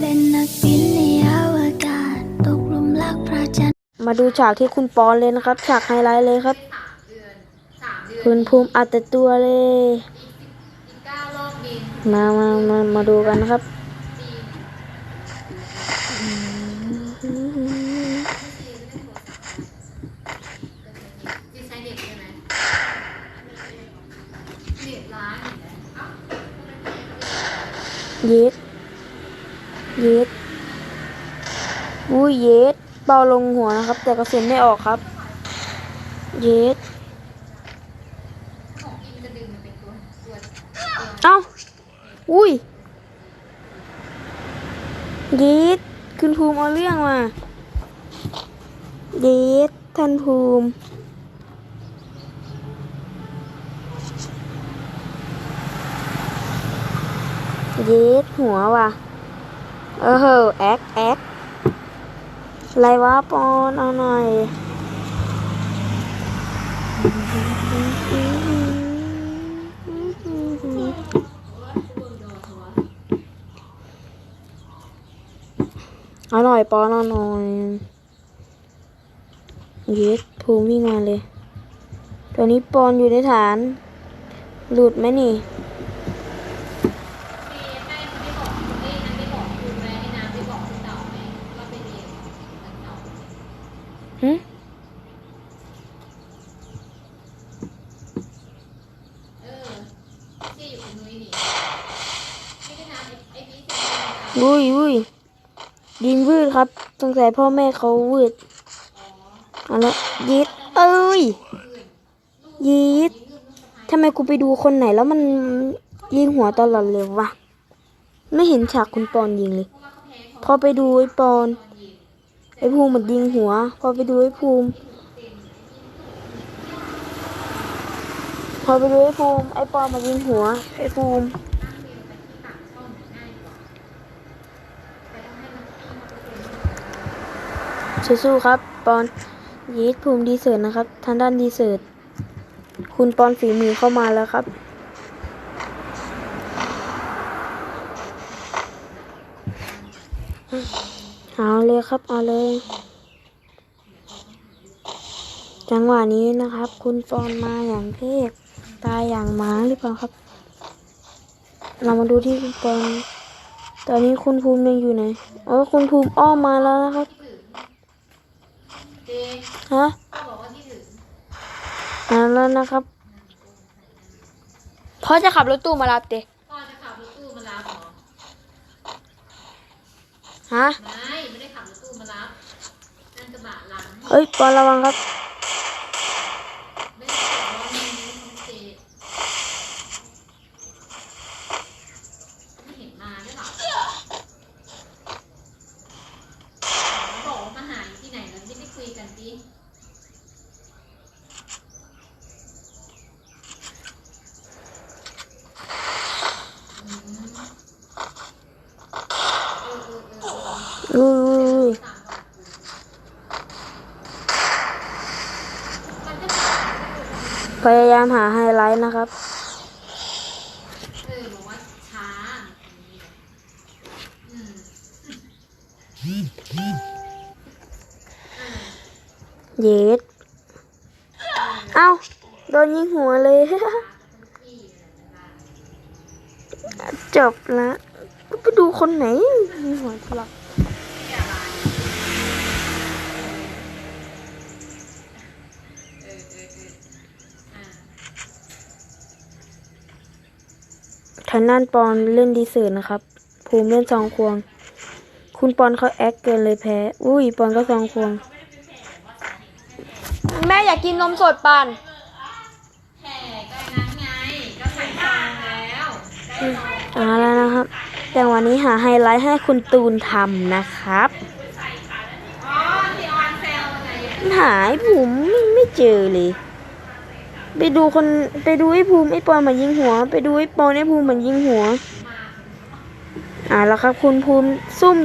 เป็นนักบินในอวกาศตกหลุมรักพระจันทร์มาดูฉากที่คุณปอนเลยนะครับ ฉากไฮไลท์เลยครับ คุณภูมิอัดแต่ตัวเลย มามามามาดูกันนะครับที่ใช้เน็ตใช่ไหมเน็ตร้านเห็นไหมเอ้าเย็ด เย็ดอุ้ยเย็ดเบาลงหัวนะครับ แต่กระสุนไม่ออกครับ เย็ดของกินจะดึงมันเอ้า อุ้ยเย็ดคุณภูมิเอาเรื่องมาเย็ดท่านภูมิเย็ดหัวว่ะ เออเหอแอคแอคอะไรวะปอนเอาหน่อยเอาหน่อยปอนเอาหน่อยเย็ดภูมิวิ่งมาเลย ตัวนี้ปอนอยู่ในฐาน หลุดไหมนี่ ที่ให้ไม่บอกเอ้ยอันไม่บอกคุณแม่ให้น้ำไม่บอกคุณเต่าไหมว่าไปเรียนกันเต่า หึเออที่อยู่กับนุ้ยนี่ไม่ได้น้ำไอ้ไอ้พี่ที่เป็นเต่าอุ้ยอุ้ยยิงวืดครับสงสัยพ่อแม่เขาวืดเอาละยีดเอ้ยยีดทำไมกูไปดูคนไหนแล้วมันยิงหัวตลอดเลยวะ ไม่เห็นฉากคุณปอนยิงเลย พอไปดูไอ้ปอน ไอ้ภูมิมันยิงหัว พอไปดูไอ้ภูมิ พอไปดูไอ้ภูมิ ไอ้ปอนมายิงหัว ไอ้ภูมิ สู้ๆครับ ปอนยีดภูมิดีเสิร์ตนะครับ ทางด้านดีเสิร์ตคุณปอนฝีมือเข้ามาแล้วครับ เอาเลยครับ เอาเลย จังหวะนี้นะครับ คุณปอนมาอย่างเทพตายอย่างหมาหรือเปล่าครับ เรามาดูที่คุณปอนตอนนี้คุณภูมิยังอยู่ไหนเออคุณภูมิอ้อมมาแล้วนะครับฮะมาแล้วนะครับพ่อจะขับรถตู้มารับเตะพ่อจะขับรถตู้มารับเหรอฮะ เอ้ยปอนระวังครับไม่ได้ขับรถนี้มันเจไม่เห็นมาด้วยหรอแล้วบอกว่ามาหาอยู่ที่ไหนแล้วไม่ได้คุยกันดิ อุ้ยอุ้ยอุ้ย พยายามหาไฮไลท์นะครับเออบอกว่าช้าเย็ดเอ้า โดนยิงหัวเลย จบละ ไปดูคนไหนยิงหัวทะลัก ทางด้านปอนเล่นดีเสือนะครับ ภูมิเล่นซองควง คุณปอนเขาแอคเกินเลยแพ้ อุ้ยปอนก็ซองควง แม่อยากกินนมสดปานแข่ก็นั้นไงก็ใส่ซองแล้วเอาแล้วนะครับ แต่วันนี้หาไฮไลท์ให้คุณตูนทำนะครับอ๋อที่ออนเซลไงหายผมไม่ไม่เจอเลย ไปดูคนไปดูไอ้ภูมิไอ้ปอนมายิงหัว ไปดูไอ้ปอนไอ้ภูมิเหมือนยิงหัว อ่าแล้วครับ คุณภูมิซุ่ม